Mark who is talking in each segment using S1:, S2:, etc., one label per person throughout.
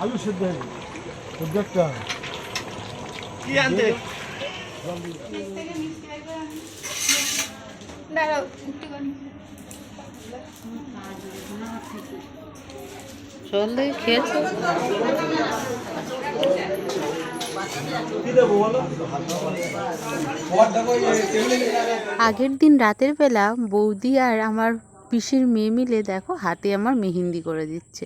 S1: আলু সেদ্ধ সেদ্ধ একটা
S2: কি আনতে?
S3: চল দেখি খেয়েছো? আগের দিন রাতের বেলা বৌদি আর আমার পিসির মেয়ে মিলে দেখো হাতে আমার মেহেন্দি করে দিচ্ছে।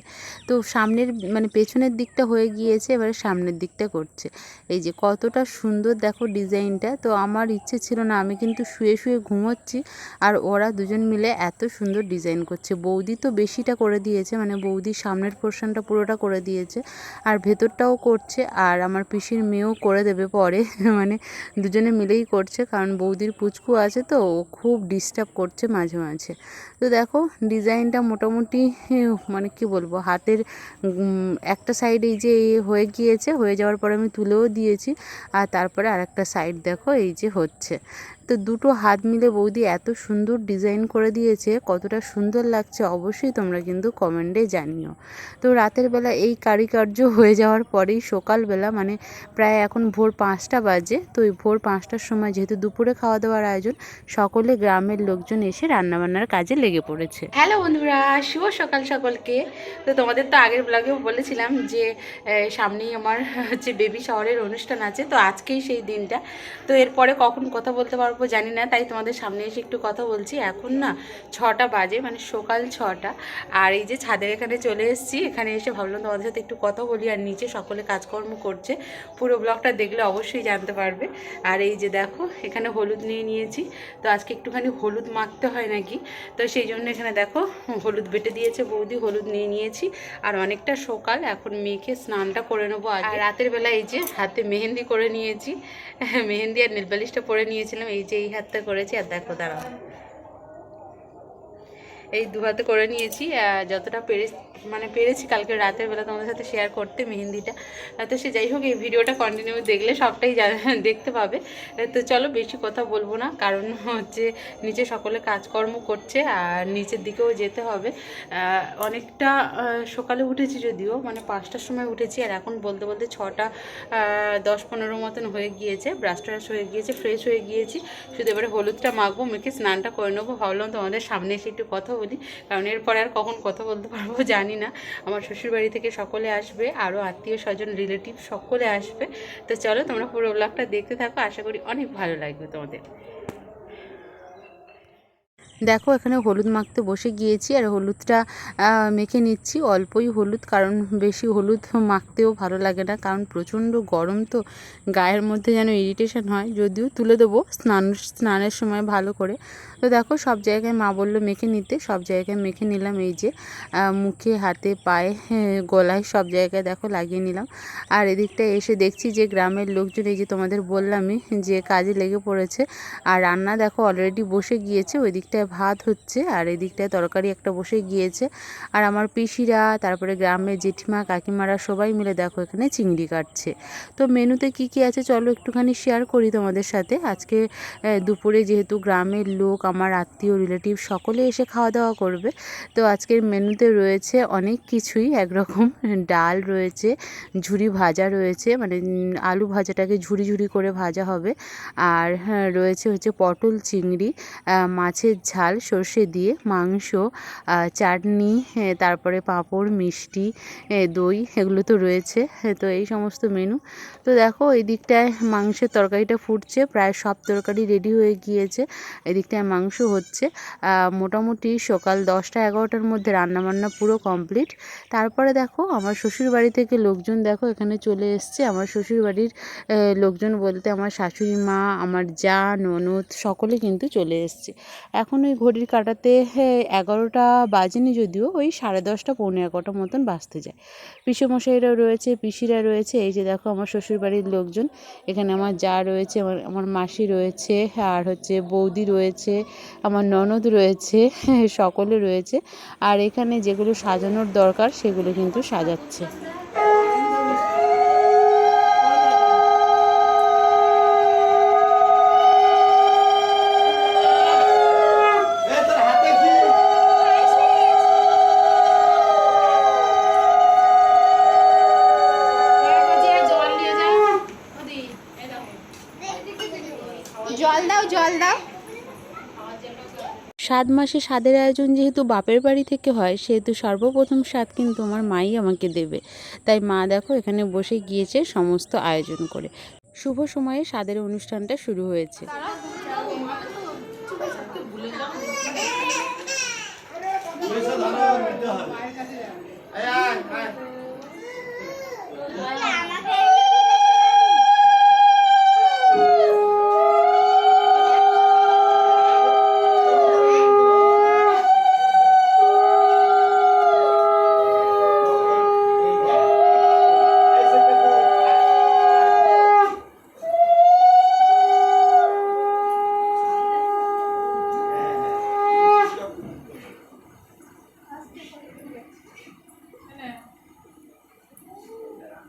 S3: তো সামনের মানে পেছনের দিকটা হয়ে গিয়েছে, এবারে সামনের দিকটা করছে। এই যে কতটা সুন্দর দেখো ডিজাইনটা। তো আমার ইচ্ছে ছিল না, আমি কিন্তু শুয়ে শুয়ে ঘুমোচ্ছি আর ওরা দুজন মিলে এত সুন্দর ডিজাইন করছে। বৌদি তো বেশিটা করে দিয়েছে মানে বৌদি সামনের পোর্শনটা পুরোটা করে দিয়েছে আর ভেতরটাও করছে আর আমার পিসির মেয়েও করে দেবে পরে। মানে দুজনে মিলেই করছে, কারণ বৌদির পুচকু আছে তো, ও খুব ডিস্টার্ব করছে মাঝে মাঝে। তো দেখো, ডিজাইনটা মোটামুটি মানে কি বলব, হাতের একটা সাইড এই যে হয়ে গিয়েছে, হয়ে যাওয়ার পর আমি তুলেও দিয়েছি, আর তারপরে আর একটা সাইড দেখো, এই যে হচ্ছে। তো দুটো হাত মিলে বৌদি এত সুন্দর ডিজাইন করে দিয়েছে, কতটা সুন্দর লাগছে অবশ্যই তোমরা কিন্তু কমেন্টে জানিও। তো রাতের বেলা এই কারিকার্য হয়ে যাওয়ার পরেই সকালবেলা মানে প্রায় এখন ভোর পাঁচটা বাজে, তো এই ভোর পাঁচটার সময় যেহেতু দুপুরে খাওয়া দাওয়ার আয়োজন, সকলে গ্রামের লোকজন এসে রান্নাবান্নার কাজে লেগে পড়েছে। হ্যালো বন্ধুরা, শুভ সকাল সকলকে। তো তোমাদের তো আগের ব্লগেও বলেছিলাম যে সামনেই আমার হচ্ছে বেবি শহরের অনুষ্ঠান আছে, তো আজকেই সেই দিনটা। তো এরপরে কখন কথা বলতে পারব জানি না তাই তোমাদের সামনে এসে একটু কথা বলছি। এখন না ছটা বাজে মানে সকাল ছটা। আর এই যে ছাদের এখানে চলে এসেছি এখানে এসে ভাবলাম তোমাদের সাথে একটু কথা বলি আর নিচে সকলে কাজকর্ম করছে। পুরো ব্লগটা দেখলে অবশ্যই জানতে পারবে। আর এই যে দেখো এখানে হলুদ নিয়ে নিয়েছি। তো আজকে একটুখানি হলুদ মাখতে হয় নাকি? তো সেই জন্য এখানে দেখো হলুদ বেটে দিয়েছে বৌদি হলুদ নিয়ে নিয়েছি। আর অনেকটা সকাল এখন মেখে স্নানটা করে নেব আর রাতের বেলা এই যে হাতে মেহেন্দি করে নিয়েছি। মেহেন্দি আর নেলপালিশটা পরে নিয়েছিলাম এই যে এই হাতটা করেছি আর দেখো দাঁড়াও। এই দু হাতে করে নিয়েছি যতটা পেরে মানে পেরেছি কালকে রাতের বেলা তোমাদের সাথে শেয়ার করতে মেহেন্দিটা। তো সে যাই হোক, এই ভিডিওটা কন্টিনিউ দেখলে সবটাই দেখতে পাবে। তো চলো বেশি কথা বলব না, কারণ হচ্ছে নিচে সকলে কাজকর্ম করছে আর নিচের দিকেও যেতে হবে। অনেকটা সকালে উঠেছি যদিও মানে পাঁচটার সময় উঠেছি, আর এখন বলতে বলতে ছটা দশ পনেরো মতন হয়ে গিয়েছে ব্রাশ ট্রাশ হয়ে গিয়েছে ফ্রেশ হয়ে গিয়েছি। শুধু এবারে হলুদটা মাখবো, মেখে স্নানটা করে নেব, ভাবলাম তোমাদের সামনে এসে একটু কথা বলি, কারণ এরপরে আর কখন কথা বলতে পারব জানি না, আমার শ্বশুরবাড়ি থেকে সকলে আসবে আরও আত্মীয় স্বজন রিলেটিভ সকলে আসবে। তো চলো তোমরা পুরো ব্লগটা দেখতে থাকো, আশা করি অনেক ভালো লাগবে তোমাদের। দেখো, এখানে হলুদ মাখতে বসে গিয়েছি আর হলুদটা মেখে নিচ্ছি। অল্পই হলুদ, কারণ বেশি হলুদ মাখতেও ভালো লাগে না, কারণ প্রচণ্ড গরম তো। গায়ের মধ্যে যেন ইরিটেশন হয়, যদিও তুলে দেবো স্নান, স্নানের সময় ভালো করে। তো দেখো, সব জায়গায় মা বলল মেখে নিতে, সব জায়গায় মেখে নিলাম এই যে মুখে, হাতে, পায়ে গলায় সব জায়গায় দেখো লাগিয়ে নিলাম। আর এদিকটা এসে দেখছি যে গ্রামের লোকজন, এই যে তোমাদের বললামই যে কাজে লেগে পড়েছে। আর রান্না দেখো অলরেডি বসে গিয়েছে, ওই দিকটায় ভাত হচ্ছে আর এই দিকটায় তরকারি একটা বসে গিয়েছে। আর আমার পিসিরা তারপরে গ্রামের জেঠিমা কাকিমারা সবাই মিলে দেখো এখানে চিংড়ি কাটছে। তো মেনুতে কি কি আছে চলো একটুখানি শেয়ার করি তোমাদের সাথে। আজকে দুপুরে যেহেতু গ্রামের লোক আমার আত্মীয় রিলেটিভ সকলে এসে খাওয়া দাওয়া করবে। তো আজকের মেনুতে রয়েছে অনেক কিছুই একরকম ডাল রয়েছে ঝুরি ভাজা রয়েছে মানে আলু ভাজাটাকে ঝুরি ঝুরি করে ভাজা হবে। আর হ্যাঁ, রয়েছে হচ্ছে পটল চিংড়ি মাছের ঝাল, সর্ষে দিয়ে মাংস চাটনি তারপরে পাঁপড়, মিষ্টি দই, এগুলো তো রয়েছে। তো এই সমস্ত মেনু তো দেখো এই দিকটায় মাংসের তরকারিটা ফুটছে, প্রায় সব তরকারি রেডি হয়ে গিয়েছে। এদিকটায় মাংস হচ্ছে। মোটামুটি সকাল দশটা এগারোটার মধ্যে রান্নাবান্না পুরো কমপ্লিট তারপরে দেখো, আমার শ্বশুর বাড়ি থেকে লোকজন দেখো, এখানে চলে এসছে। আমার শ্বশুর বাড়ির লোকজন বলতে আমার শাশুড়ি মা, আমার যা, ননদ, সকলে কিন্তু চলে এসছে। এখন ওই ঘড়ির কাটাতে এগারোটা বাজেনি যদিও, ওই সাড়ে দশটা, পৌনে এগারোটার মতন বাজতে যায়। পিসেমশাইরা রয়েছে, পিসিরা রয়েছে, এই যে দেখো আমার শ্বশুর বাড়ির লোকজন, এখানে আমার যা রয়েছে, আমার আমার মাসি রয়েছে, আর হচ্ছে বৌদি রয়েছে, আমার ননদ রয়েছে, সকলে রয়েছে, আর এখানে যেগুলো সাজানোর দরকার সেগুলো কিন্তু সাজাচ্ছে।
S4: দাও জল দাও।
S3: সাত মাসে স্বাদের আয়োজন যেহেতু বাপের বাড়ি থেকে হয় সেহেতু সর্বপ্রথম স্বাদ কিন্তু আমার মাই আমাকে দেবে। তাই মা দেখো এখানে বসে গিয়েছে সমস্ত আয়োজন করে। শুভ সময়ে স্বাদের অনুষ্ঠানটা শুরু হয়েছে
S2: ধারা নিতে হবে আয় আয় আয়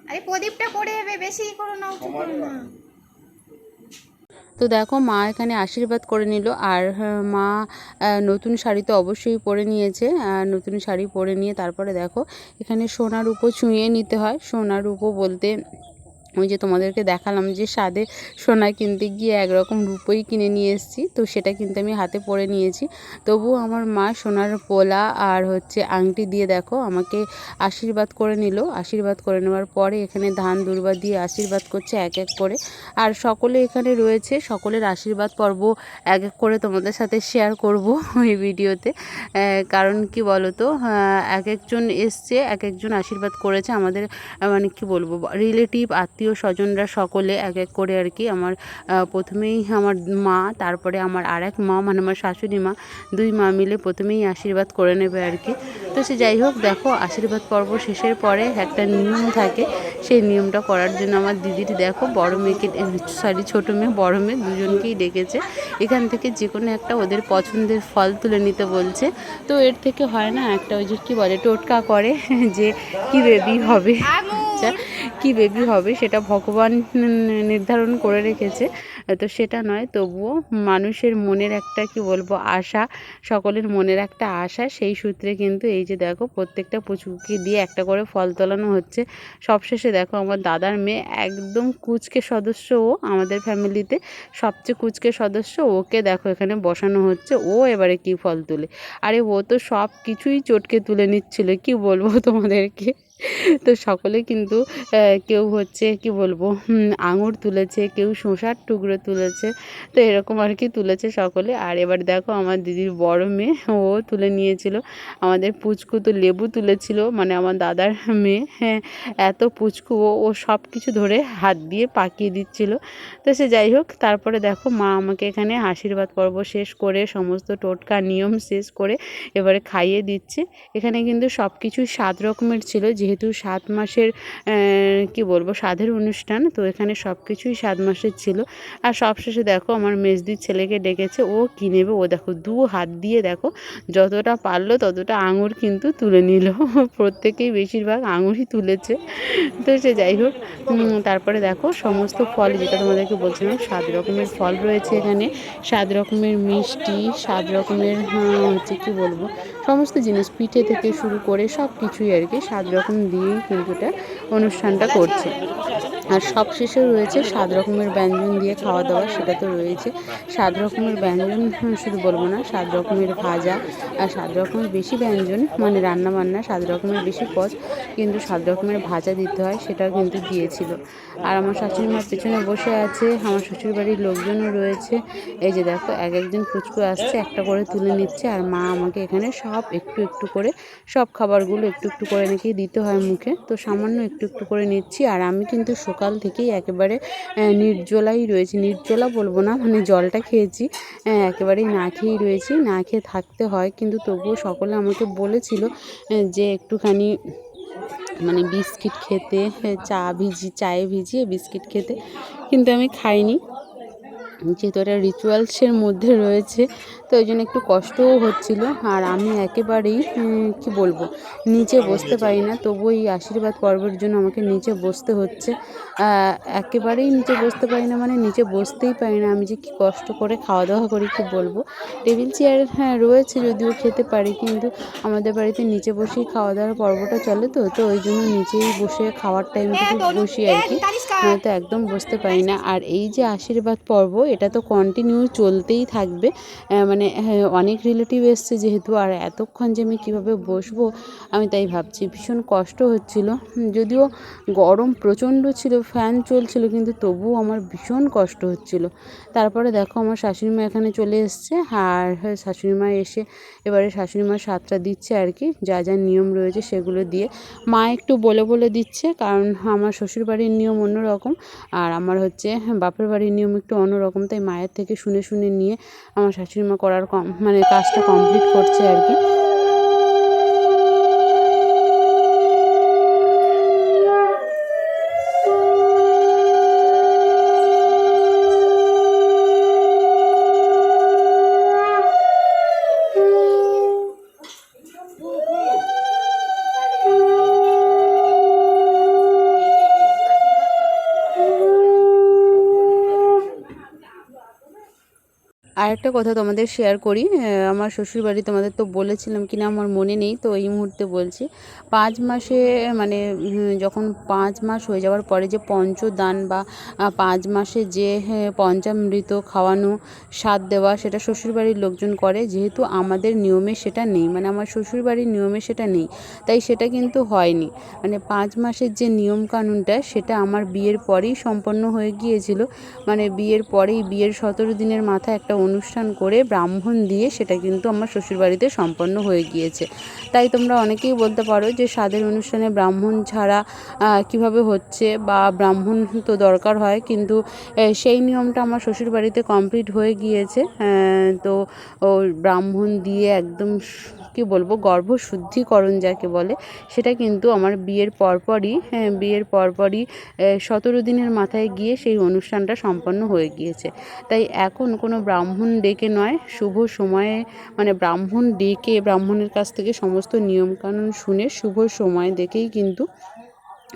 S4: আরে প্রদীপটা করে দেবে বেশি করো না উঁচু করো না
S3: তো দেখো মা এখানে আশীর্বাদ করে নিল, আর মা নতুন শাড়ি তো অবশ্যই পরে নিয়েছে নতুন শাড়ি পরে নিয়ে তারপরে দেখো এখানে সোনার উপো ছুঁয়ে নিতে হয়। সোনার উপো বলতে ওই যে তোমাদেরকে দেখালাম যে স্বাদে সোনা কিনতে গিয়ে একরকম রূপোই কিনে নিয়ে এসেছি, তো সেটা কিন্তু আমি হাতে পরে নিয়েছি। তবুও আমার মা সোনার পোলা আর হচ্ছে আংটি দিয়ে দেখো আমাকে আশীর্বাদ করে নিল। আশীর্বাদ করে নেওয়ার পরে এখানে ধান, দুর্বা দিয়ে আশীর্বাদ করছে এক এক করে। আর সকলে এখানে রয়েছে, সকলের আশীর্বাদ পর্ব এক এক করে তোমাদের সাথে শেয়ার করব এই ভিডিওতে। কারণ কি বলো তো এক একজন এসছে, এক একজন আশীর্বাদ করেছে আমাদের মানে কি বলব, রিলেটিভ, আত্মীয় স্বজনরা সকলে এক এক করে আর কি আমার প্রথমেই আমার মা তারপরে আমার আর এক মা মানে আমার শাশুড়ি মা দুই মা মিলে প্রথমেই আশীর্বাদ করে নেবে আর কি। তো সে যাই হোক দেখো আশীর্বাদ পর্ব শেষের পরে একটা নিয়ম থাকে সেই নিয়মটা করার জন্য আমার দিদির দেখো বড় মেয়েকে সরি ছোটো মেয়ে বড় মেয়ে দুজনকেই ডেকেছে। এখান থেকে যে কোনো একটা ওদের পছন্দের ফল তুলে নিতে বলছে। তো এর থেকে হয় না একটা ওই যে কী বলে টোটকা করে যে কি বেবি হবে। আচ্ছা কি বেবি হবে সেটা ভগবান নির্ধারণ করে রেখেছে, তো সেটা নয়, তবুও মানুষের মনের একটা, কি বলব, আশা, সকলের মনের একটা আশা, সেই সূত্রে কিন্তু এই যে দেখো, প্রত্যেকটা পুচকুকে দিয়ে একটা করে ফল তোলানো হচ্ছে। সবশেষে দেখো, আমার দাদার মেয়ে একদম কুচকে সদস্য ও আমাদের ফ্যামিলিতে, সবচেয়ে কুচকে সদস্য ওকে দেখো এখানে বসানো হচ্ছে, ও এবারে কি ফল তুলে? আরে ও তো সব কিছুই চটকে তুলে নিচ্ছিল, কি বলব তোমাদেরকে? তো সকলে কিন্তু কেউ হচ্ছে, কি বলব আঙুর তুলেছে, কেউ শসার টুকরো তুলেছে, তো এরকম আর কি তুলেছে সকলে। আর এবার দেখো আমার দিদির বড় মেয়ে, ও তুলে নিয়েছিল। আমাদের পুচকু তো লেবু তুলেছিল মানে আমার দাদার মেয়ে হ্যাঁ এত পুচকু, ও ও সব কিছু ধরে হাত দিয়ে পাকিয়ে দিচ্ছিল। তো সে যাই হোক, তারপরে দেখো মা আমাকে এখানে আশীর্বাদ পর্ব শেষ করে, সমস্ত টোটকা নিয়ম শেষ করে এবারে খাইয়ে দিচ্ছে। এখানে কিন্তু সব কিছুই সাত রকমের ছিল যেহেতু সাত মাসের কি বলব, সাধের অনুষ্ঠান, তো এখানে সব কিছুই সাত মাসের ছিল। আর সবশেষে দেখো আমার মেজদির ছেলেকে ডেকেছে, ও কী নেবে? ও দেখো দু হাত দিয়ে দেখো যতটা পারল ততটা আঙুর কিন্তু তুলে নিল। প্রত্যেকেই বেশিরভাগ আঙুরই তুলেছে। তো সে যাই হোক তারপরে দেখো সমস্ত ফল যেটা তোমাদেরকে বলছিলাম, সাত রকমের ফল রয়েছে এখানে। সাত রকমের মিষ্টি, সাত রকমের হচ্ছে কি বলব, সমস্ত জিনিস পিঠে থেকে শুরু করে সব কিছুই আর কি, সাত রকম দিয়েই কিন্তু এটা অনুষ্ঠানটা করছে। আর সব শেষে রয়েছে সাত রকমের ব্যঞ্জন দিয়ে খাওয়া দাওয়া সেটা তো রয়েছে। সাত রকমের ব্যঞ্জন শুধু বলব না, সাত রকমের ভাজা আর সাত রকমের বেশি ব্যঞ্জন মানে রান্না বান্না সাত রকমের বেশি পদ, কিন্তু সাত রকমের ভাজা দিতে হয়, সেটাও কিন্তু দিয়েছিল। আর আমার শাশুড়ি মার পেছনে বসে আছে, আমার শ্বশুর বাড়ির লোকজনও রয়েছে। এই যে দেখো, এক একজন ফুচকু আসছে, একটা করে তুলে নিচ্ছে, আর মা আমাকে এখানে সব একটু একটু করে, সব খাবারগুলো একটু একটু করে নাকি দিতে হয় মুখে। তো সামান্য একটু একটু করে নিচ্ছি। আর আমি কিন্তু সকাল থেকেই একেবারে নির্জলাই রয়েছি। নির্জলা বলব না মানে জলটা খেয়েছি। একেবারেই না খেয়েই রয়েছি। না খেয়ে থাকতে হয়। কিন্তু তবুও সকলে আমাকে বলেছিল যে একটুখানি মানে বিস্কিট খেতে চা ভিজি, চায়ে ভিজিয়ে বিস্কিট খেতে। কিন্তু আমি খাইনি। যেহেতু এটা রিচুয়ালসের মধ্যে রয়েছে তো ওই জন্য একটু কষ্টও হচ্ছিল। আর আমি একেবারেই কি বলব নিচে বসতে পারি না। তবু এই আশীর্বাদ পর্বের জন্য আমাকে নিচে বসতে হচ্ছে। একেবারেই নিচে বসতে পারি না মানে নিচে বসতেই পারি না। আমি যে কী কষ্ট করে খাওয়া দাওয়া করি কি বলব? টেবিল চেয়ার হ্যাঁ রয়েছে যদিও খেতে পারি কিন্তু আমাদের বাড়িতে নিচে বসেই খাওয়া দাওয়ার পর্বটা চলে তো তো ওই জন্য নিচেই বসে খাওয়ার টাইমটুকু বসি আর কি। নয়তো একদম বসতে পারি না। আর এই যে আশীর্বাদ পর্ব এটা তো কন্টিনিউ চলতেই থাকবে। মানে হ্যাঁ, অনেক রিলেটিভ এসছে যেহেতু আর এতক্ষণ যে আমি কীভাবে বসবো আমি তাই ভাবছি। ভীষণ কষ্ট হচ্ছিল। যদিও গরম প্রচণ্ড ছিল ফ্যান চলছিল, কিন্তু তবুও আমার ভীষণ কষ্ট হচ্ছিল। তারপরে দেখো আমার শাশুড়ি মা এখানে চলে এসছে, আর শাশুড়ি মা এসে এবারে শাশুড়ি মা সাতটা দিচ্ছে আর কি, যা যা নিয়ম রয়েছে সেগুলো দিয়ে। মা একটু বলে বলে দিচ্ছে, কারণ আমার শ্বশুরবাড়ির নিয়ম অন্যরকম, আর আমার হচ্ছে বাপের বাড়ির নিয়ম একটু অন্যরকম, তাই মায়ের থেকে শুনে শুনে নিয়ে আমার শাশুড়ি মা করার কম মানে কাজটা কমপ্লিট করছে আর কি। আর একটা কথা তোমাদের শেয়ার করি। আমার শ্বশুরবাড়ি তোমাদের তো বলেছিলাম কি না আমার মনে নেই, তো এই মুহূর্তে বলছি। পাঁচ মাসে মানে যখন পাঁচ মাস হয়ে যাওয়ার পরে যে পঞ্চদান বা পাঁচ মাসে যে পঞ্চামৃত খাওয়ানো, স্বাদ দেওয়া, সেটা শ্বশুরবাড়ির লোকজন করে, যেহেতু আমাদের নিয়মে সেটা নেই মানে আমার শ্বশুরবাড়ির নিয়মে সেটা নেই, তাই সেটা কিন্তু হয়নি। মানে পাঁচ মাসের যে নিয়ম কানুনটা সেটা আমার বিয়ের পরেই সম্পন্ন হয়ে গিয়েছিল। মানে বিয়ের পরেই, বিয়ের সতেরো দিনের মাথায় একটা অনুষ্ঠান করে ব্রাহ্মণ দিয়ে সেটা কিন্তু আমার শ্বশুরবাড়িতে সম্পন্ন হয়ে গিয়েছে। তাই তোমরা অনেকেই বলতে পারো যে স্বাদের অনুষ্ঠানে ব্রাহ্মণ ছাড়া কীভাবে হচ্ছে বা ব্রাহ্মণ তো দরকার হয়, কিন্তু সেই নিয়মটা আমার শ্বশুরবাড়িতে কমপ্লিট হয়ে গিয়েছে। তো ব্রাহ্মণ দিয়ে একদম কি বলব গর্ভশুদ্ধিকরণ যাকে বলে, সেটা কিন্তু আমার বিয়ের পরপরই হ্যাঁ বিয়ের পরপরই সতেরো দিনের মাথায় গিয়ে সেই অনুষ্ঠানটা সম্পন্ন হয়ে গিয়েছে। তাই এখন কোনো ব্রাহ্মণ ডেকে নয়, শুভ সময়ে মানে ব্রাহ্মণ ডেকে, ব্রাহ্মণের কাছ থেকে সমস্ত নিয়মকানুন শুনে শুভ সময় দেখেই কিন্তু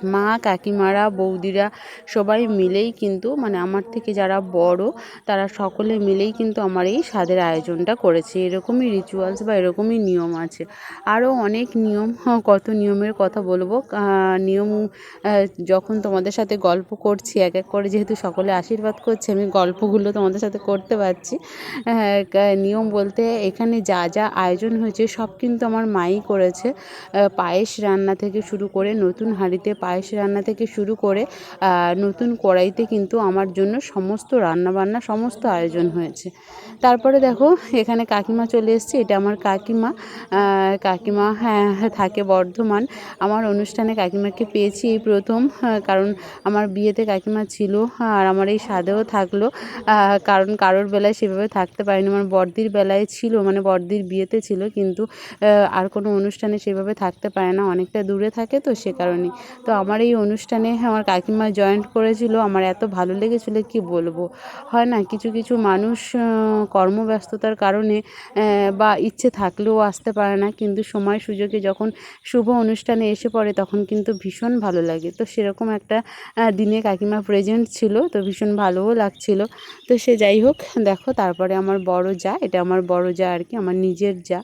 S3: মা, কাকিমারা, বৌদিরা সবাই মিলেই কিন্তু মানে আমার থেকে যারা বড়, তারা সকলে মিলেই কিন্তু আমার এই স্বাদের আয়োজনটা করেছে। এরকমই রিচুয়ালস বা এরকমই নিয়ম আছে। আরও অনেক নিয়ম, কত নিয়মের কথা বলব। নিয়ম যখন তোমাদের সাথে গল্প করছি, এক এক করে যেহেতু সকলে আশীর্বাদ করছে, আমি গল্পগুলো তোমাদের সাথে করতে পারছি। নিয়ম বলতে এখানে যা যা আয়োজন হয়েছে, সব কিন্তু আমার মাই করেছে। পায়েস রান্না থেকে শুরু করে নতুন হাঁড়িতে পায়েস রান্না থেকে শুরু করে নতুন কড়াইতে কিন্তু আমার জন্য সমস্ত রান্না বান্না সমস্ত আয়োজন হয়েছে। তারপরে দেখো, এখানে কাকিমা চলে এসছে, এটা আমার কাকিমা। কাকিমা হ্যাঁ থাকে বর্ধমান। আমার অনুষ্ঠানে কাকিমাকে পেয়েছি এই প্রথম কারণ আমার বিয়েতে কাকিমা ছিল, আর আমার এই স্বাদেও থাকল। কারণ কারোর বেলায় সেভাবে থাকতে পারিনি, আমার বড়দির বেলায় ছিল মানে বড়দির বিয়েতে ছিল, কিন্তু আর কোনো অনুষ্ঠানে সেভাবে থাকতে পারে না, অনেকটা দূরে থাকে তো সে কারণে তো আমার এই অনুষ্ঠানে আমার কাকিমা জয়েন্ট করেছিল। আমার এত ভালো লেগেছিলো, কি বলব? হয় না, কিছু কিছু মানুষ কর্মব্যস্ততার কারণে বা ইচ্ছে থাকলেও আসতে পারে না। কিন্তু সময় সুযোগে যখন শুভ অনুষ্ঠানে এসে পড়ে, তখন কিন্তু ভীষণ ভালো লাগে। তো সেরকম একটা দিনে কাকিমা প্রেজেন্ট ছিল, তো ভীষণ ভালোও লাগছিল। তো সে যাই হোক, দেখো, তারপরে আমার বড় যা, এটা আমার বড় যা আর কি, আমার নিজের যা।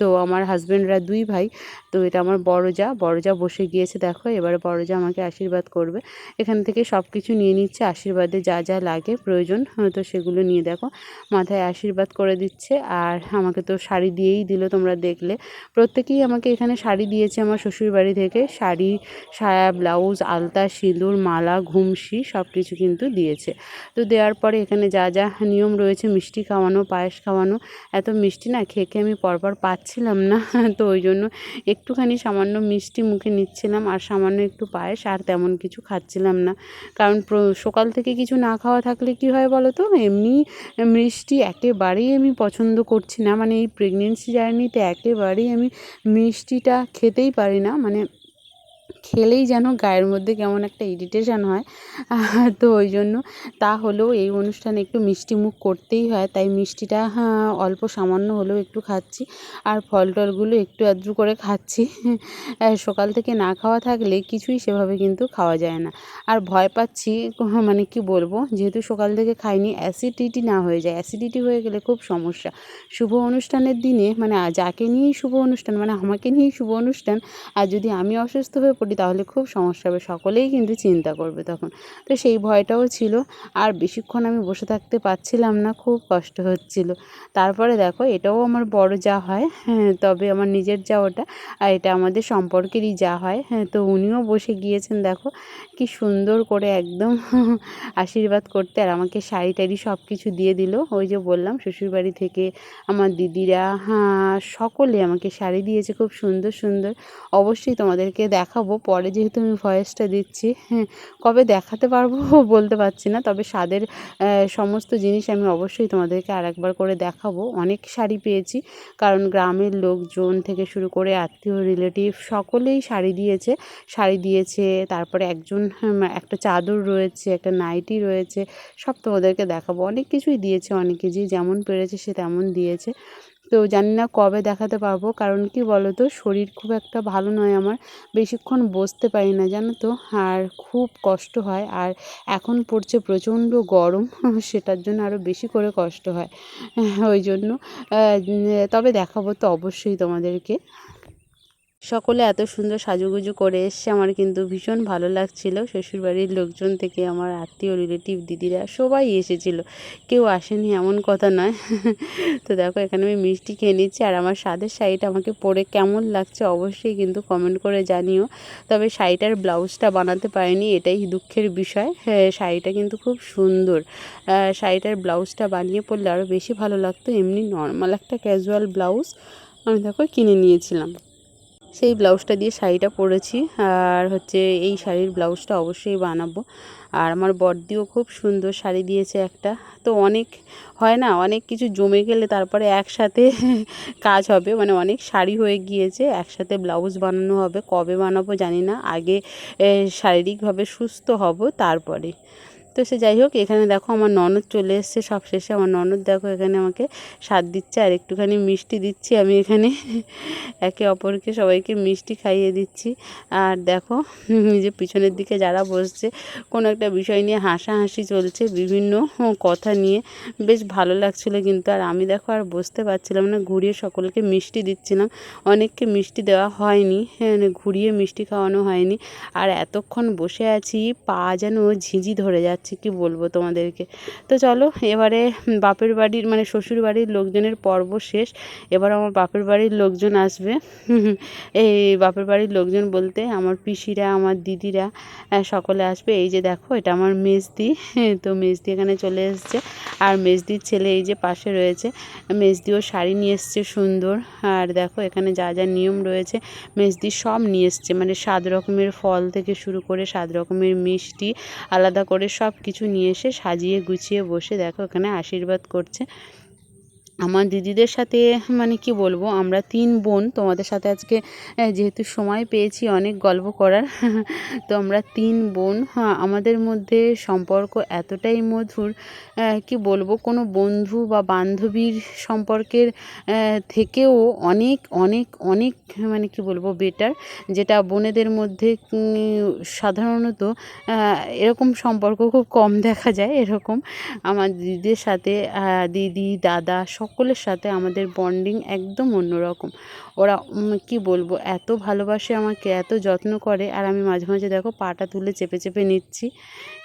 S3: তো আমার হাজব্যান্ডরা দুই ভাই তো এটা আমার বড় যা বড় যা বসে গিয়েছে দেখো এবারে বড় যা আমাকে আশীর্বাদ করবে। এখান থেকে সব কিছু নিয়ে নিচ্ছে আশীর্বাদে যা যা লাগে প্রয়োজন হ্যাঁ, তো সেগুলো নিয়ে দেখো। মাথায় আশীর্বাদ করে দিচ্ছে আর আমাকে তো শাড়ি দিয়েই দিল তোমরা দেখলে। প্রত্যেকেই আমাকে এখানে শাড়ি দিয়েছে আমার শ্বশুরবাড়ি থেকে। শাড়ি সায়া ব্লাউজ আলতা সিঁদুর মালা ঘুমসি সব কিছু কিন্তু দিয়েছে। তো দেওয়ার পরে এখানে যা যা নিয়ম রয়েছে মিষ্টি খাওয়ানো পায়েস খাওয়ানো এত মিষ্টি না খেয়ে খেয়ে আমি পরপর পাচ্ছিলাম না, তো ওই জন্য একটুখানি সামান্য মিষ্টি মুখে নিচ্ছিলাম আর সামান্য একটু পায়েস আর তেমন কিছু খাচ্ছিলাম না। কারণ সকাল থেকে কিছু না খাওয়া থাকলে কি হয় বলো তো? এমনি মিষ্টি একেবারেই আমি পছন্দ করছি না। মানে এই প্রেগনেন্সি জার্নিতে একেবারেই আমি মিষ্টিটা খেতেই পারি না। মানে খেলেই যেন গায়ের মধ্যে কেমন একটা ইরিটেশন হয়। তো ওই জন্য তা হলেও এই অনুষ্ঠানে একটু মিষ্টি মুখ করতেই হয় তাই মিষ্টিটা হ্যাঁ, অল্প সামান্য হলেও একটু খাচ্ছি আর ফল টলগুলো একটু আধটু করে খাচ্ছি। সকাল থেকে না খাওয়া থাকলে কিছুই সেভাবে কিন্তু খাওয়া যায় না। আর ভয় পাচ্ছি মানে কি বলব যেহেতু সকাল থেকে খাইনি অ্যাসিডিটি না হয়ে যায়। অ্যাসিডিটি হয়ে গেলে খুব সমস্যা। শুভ অনুষ্ঠানের দিনে মানে যাকে নিয়েই শুভ অনুষ্ঠান মানে আমাকে নিয়েই শুভ অনুষ্ঠান আর যদি আমি অসুস্থ হয়ে পড়ি তাহলে খুব সমস্যা হবে। সকলেই কিন্তু চিন্তা করবে তখন। তো সেই ভয়টাও ছিল। আর বেশিক্ষণ আমি বসে থাকতে পারছিলাম না, খুব কষ্ট হচ্ছিল। তারপরে দেখো, এটাও আমার বড় যা হয় হ্যাঁ তবে আমার নিজের যা ওটা, আর এটা আমাদের সম্পর্কেরই যা হয় হ্যাঁ তো উনিও বসে গিয়েছেন, দেখো, কি সুন্দর করে একদম আশীর্বাদ করতে, আর আমাকে শাড়ি টাড়ি সব কিছু দিয়ে দিল। ওই যে বললাম, শ্বশুরবাড়ি থেকে আমার দিদিরা হ্যাঁ সকলে আমাকে শাড়ি দিয়েছে, খুব সুন্দর সুন্দর। অবশ্যই তোমাদেরকে দেখাবো। পরে যেহেতু আমি ভয়েসটা দিচ্ছি হ্যাঁ কবে দেখাতে পারব বলতে পারছি না, তবে স্বাদের সমস্ত জিনিস আমি অবশ্যই তোমাদেরকে আর একবার করে দেখাবো। অনেক শাড়ি পেয়েছি, কারণ গ্রামের লোকজন থেকে শুরু করে আত্মীয় রিলেটিভ সকলেই শাড়ি দিয়েছে। শাড়ি দিয়েছে, তারপরে একজন একটা চাদর রয়েছে, একটা নাইটি রয়েছে, সব তোমাদেরকে দেখাবো। অনেক কিছুই দিয়েছে অনেকে, যে যেমন পেরেছে সে তেমন দিয়েছে। তো জানি না কবে দেখাতে পারব। কারণ কি বলো তো শরীর খুব একটা ভালো নয় আমার। বেশিক্ষণ বসতে পারি না, জানো তো? আর খুব কষ্ট হয়। আর এখন পড়ছে প্রচণ্ড গরম, সেটার জন্য আরও বেশি করে কষ্ট হয়। ওই জন্য তবে দেখাবো তো অবশ্যই তোমাদেরকে। সকলে এত সুন্দর সাজুগুজু করে এসছে, আমার কিন্তু ভীষণ ভালো লাগছিল। শ্বশুরবাড়ির লোকজন থেকে আমার আত্মীয় রিলেটিভ দিদিরা সবাই এসেছিল। কেউ আসেনি, এমন কথা নয়। তো দেখো, এখানে আমি মিষ্টি খেয়ে নিচ্ছি আর আমার স্বাদের শাড়িটা আমাকে পরে কেমন লাগছে অবশ্যই কিন্তু কমেন্ট করে জানিও। তবে শাড়িটার ব্লাউজটা বানাতে পারিনি, এটাই দুঃখের বিষয়। হ্যাঁ শাড়িটা কিন্তু খুব সুন্দর। শাড়িটার ব্লাউজটা বানিয়ে পরলে আরও বেশি ভালো লাগতো। এমনি নর্মাল একটা ক্যাজুয়াল ব্লাউজ আমি দেখো কিনে নিয়েছিলাম। সেই ব্লাউজটা দিয়ে শাড়িটা পরেছি। আর হচ্ছে এই শাড়ির ব্লাউজটা অবশ্যই বানাবো। আর আমার বড়দিও খুব সুন্দর শাড়ি দিয়েছে একটা। তো অনেক হয় না, অনেক কিছু জমে গেলে তারপরে একসাথে কাজ হবে। মানে অনেক শাড়ি হয়ে গিয়েছে, একসাথে ব্লাউজ বানানো হবে। কবে বানাবো জানি না। আগে শারীরিকভাবে সুস্থ হব তারপরে। তো সে যাই হোক এখানে দেখো আমার ননদ চলে এসছে সব শেষে আমার ননদ দেখো এখানে আমাকে স্বাদ দিচ্ছে আর একটুখানি মিষ্টি দিচ্ছি আমি এখানে। একে অপরকে সবাইকে মিষ্টি খাইয়ে দিচ্ছি। আর দেখো যে পিছনের দিকে যারা বসছে কোনো একটা বিষয় নিয়ে হাসাহাসি চলছে বিভিন্ন কথা নিয়ে। বেশ ভালো লাগছিল কিন্তু। আর আমি দেখো আর বসতে পারছিলাম না ঘুরিয়ে সকলকে মিষ্টি দিচ্ছিলাম। অনেককে মিষ্টি দেওয়া হয়নি হ্যাঁ, মানে ঘুরিয়ে মিষ্টি খাওয়ানো হয়নি। আর এতক্ষণ বসে আছি পা যেন ঝিঁঝি ধরে যাচ্ছে। কি বলব তোমাদেরকে। তো চলো, এবারে বাপের বাড়ির মানে শ্বশুর বাড়ির লোকজনের পর্ব শেষ। এবার আমার বাপের বাড়ির লোকজন আসবে। এই বাপের বাড়ির লোকজন বলতে আমার পিসিরা, আমার দিদিরা সকলে আসবে। এই যে দেখো, এটা আমার মেজদি। তো মেজদি এখানে চলে এসছে। আর মেজদির ছেলে এই যে পাশে রয়েছে। মেজদিও শাড়ি নিয়ে এসছে সুন্দর। আর দেখো, এখানে যা যা নিয়ম রয়েছে, মেজদি সব নিয়ে এসছে। মানে সাত রকমের ফল থেকে শুরু করে সাত রকমের মিষ্টি, আলাদা করে সব কিছু নিয়ে এসে সাজিয়ে গুছিয়ে বসে দেখো এখানে আশীর্বাদ করছে। আমার দিদিদের সাথে মানে কি বলব আমরা তিন বোন তোমাদের সাথে আজকে যেহেতু সময় পেয়েছি অনেক গল্প করার তো আমরা তিন বোন হ্যাঁ, আমাদের মধ্যে সম্পর্ক এতটাই মধুর কি বলব কোনো বন্ধু বা বান্ধবীর সম্পর্কের থেকেও অনেক অনেক অনেক মানে কি বলব বেটার যেটা বোনেদের মধ্যে সাধারণত এরকম সম্পর্ক খুব কম দেখা যায় এরকম। আমার দিদিদের সাথে দিদি দাদা সকলের সাথে আমাদের বন্ডিং একদম অন্যরকম। ওরা কি বলব এত ভালোবাসে আমাকে এত যত্ন করে। আর আমি মাঝে মাঝে দেখো পাটা তুলে চেপে চেপে নিচ্ছি।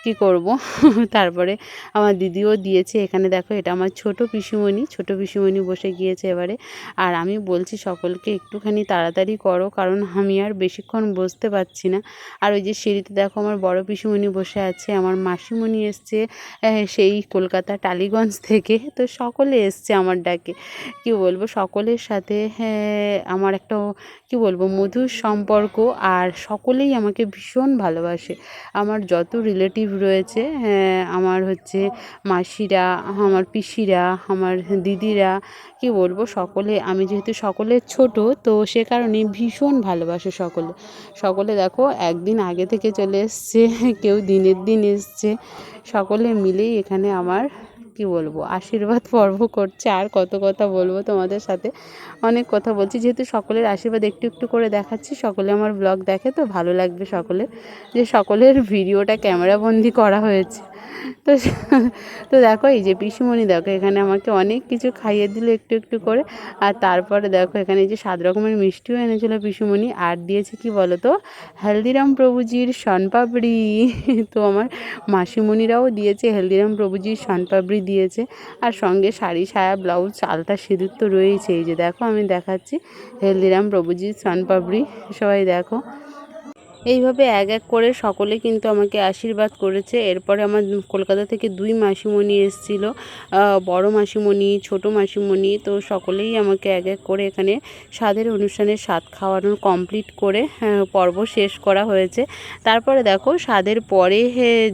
S3: কি করব? তারপরে আমার দিদিও দিয়েছে এখানে দেখো এটা আমার ছোট পিসিমণি ছোট পিসিমণি বসে গিয়েছে এবারে। আর আমি বলছি সকলকে একটুখানি তাড়াতাড়ি করো কারণ আমি আর বেশিক্ষণ বসতে পারছি না। আর ওই যে সিঁড়িতে দেখো আমার বড় পিসিমণি বসে আছে আমার মাসিমণি এসছে সেই কলকাতা টালিগঞ্জ থেকে। তো সকলে এসছে আমার ডাকে। কি বলব সকলের সাথে হ্যাঁ, আমার একটা কি বলব মধুর সম্পর্ক আর সকলেই আমাকে ভীষণ ভালোবাসে। আমার যত রিলেটিভ রয়েছে হ্যাঁ, আমার হচ্ছে মাসিরা আমার পিসিরা আমার দিদিরা কি বলব সকলে আমি যেহেতু সকলের ছোট তো সে কারণে ভীষণ ভালোবাসে সকলে। সকলে দেখো একদিন আগে থেকে চলে এসছে কেউ দিনের দিন এসছে সকলে মিলেই এখানে আমার কি বলব? আশীর্বাদ পর্ব করছে। আর কত কথা বলব তোমাদের সাথে? অনেক কথা বলছি। যেহেতু সকলের আশীর্বাদ একটু একটু করে দেখাচ্ছি, সকলে আমার ব্লগ দেখে, তো ভালো লাগবে সকলের। যে সকলের ভিডিওটা ক্যামেরাবন্দি করা হয়েছে। তো তো দেখো, এই যে পিসিমণি, দেখো এখানে আমাকে অনেক কিছু খাইয়ে দিল একটু একটু করে। আর তারপরে দেখো, এখানে এই যে সাত রকমের মিষ্টিও এনেছিল পিসিমণি। আর দিয়েছে কি বলো তো হলদিরাম প্রভুজির শনপাপড়ি। তো আমার মাসিমণিরাও দিয়েছে হলদিরাম প্রভুজির শনপাপড়ি। দিয়েছে। আর সঙ্গে শাড়ি, সায়া, ব্লাউজ, আলতা সিঁদুর তো রয়েছে এই যে দেখো, আমি দেখাচ্ছি। হেলদিরাম, প্রভুজিৎ শনপাপড়ি সবাই দেখো। এইভাবে এক এক করে সকলে কিন্তু আমাকে আশীর্বাদ করেছে। এরপরে আমার কলকাতা থেকে দুই মাসিমণি এসেছিল বড় মাসিমণি, ছোট মাসিমণি। তো সকলেই আমাকে এক এক করে এখানে স্বাদের অনুষ্ঠানে স্বাদ খাওয়ানো কমপ্লিট করে পর্ব শেষ করা হয়েছে। তারপরে দেখো, স্বাদের পরে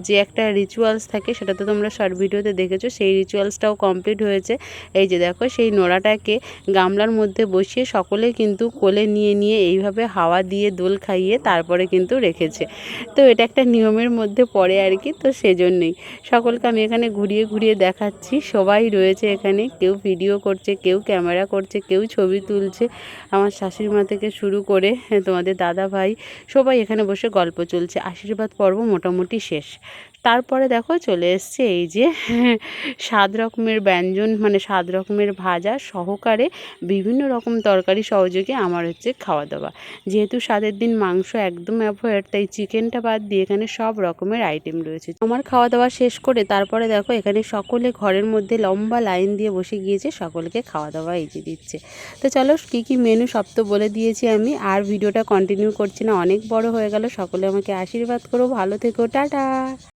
S3: যে একটা রিচুয়ালস থাকে সেটা তো তোমরা শর্ট ভিডিওতে দেখেছ, সেই রিচুয়ালসটাও কমপ্লিট হয়েছে। এই যে দেখো, সেই নোড়াটাকে গামলার মধ্যে বসিয়ে সকলে কিন্তু কোলে নিয়ে নিয়ে এইভাবে হাওয়া দিয়ে দোল খাইয়ে তারপরে কিন্তু রেখেছে। তো এটা একটা নিয়মের মধ্যে পড়ে আর কি তো সেজন্যই। সকলকে আমি এখানে ঘুরিয়ে ঘুরিয়ে দেখাচ্ছি। সবাই রয়েছে এখানে কেউ ভিডিও করছে কেউ ক্যামেরা করছে কেউ ছবি তুলছে। আমার শাশুড়ি মা থেকে শুরু করে হ্যাঁ, তোমাদের দাদা ভাই সবাই এখানে বসে গল্প চলছে। আশীর্বাদ পর্ব মোটামুটি শেষ। তারপরে দেখো চলে এসছে এই যে সাত রকমের ব্যঞ্জন মানে সাত রকমের ভাজা সহকারে বিভিন্ন রকম তরকারি সহযোগে আমার হচ্ছে খাওয়া দাওয়া যেহেতু স্বাদের দিন মাংস একদম অ্যাভয়েড তাই চিকেনটা বাদ দিয়ে এখানে সব রকমের আইটেম রয়েছে। আমার খাওয়া দাওয়া শেষ করে তারপরে দেখো এখানে সকলে ঘরের মধ্যে লম্বা লাইন দিয়ে বসে গিয়েছে, সকলকে খাওয়া দাওয়া এই যে দিচ্ছে। তো চলো কী কী মেনু সব তো বলে দিয়েছি আমি, আর ভিডিওটা কন্টিনিউ করছি না, অনেক বড় হয়ে গেল, সকলে আমাকে আশীর্বাদ করো, ভালো থেকো, টাটা!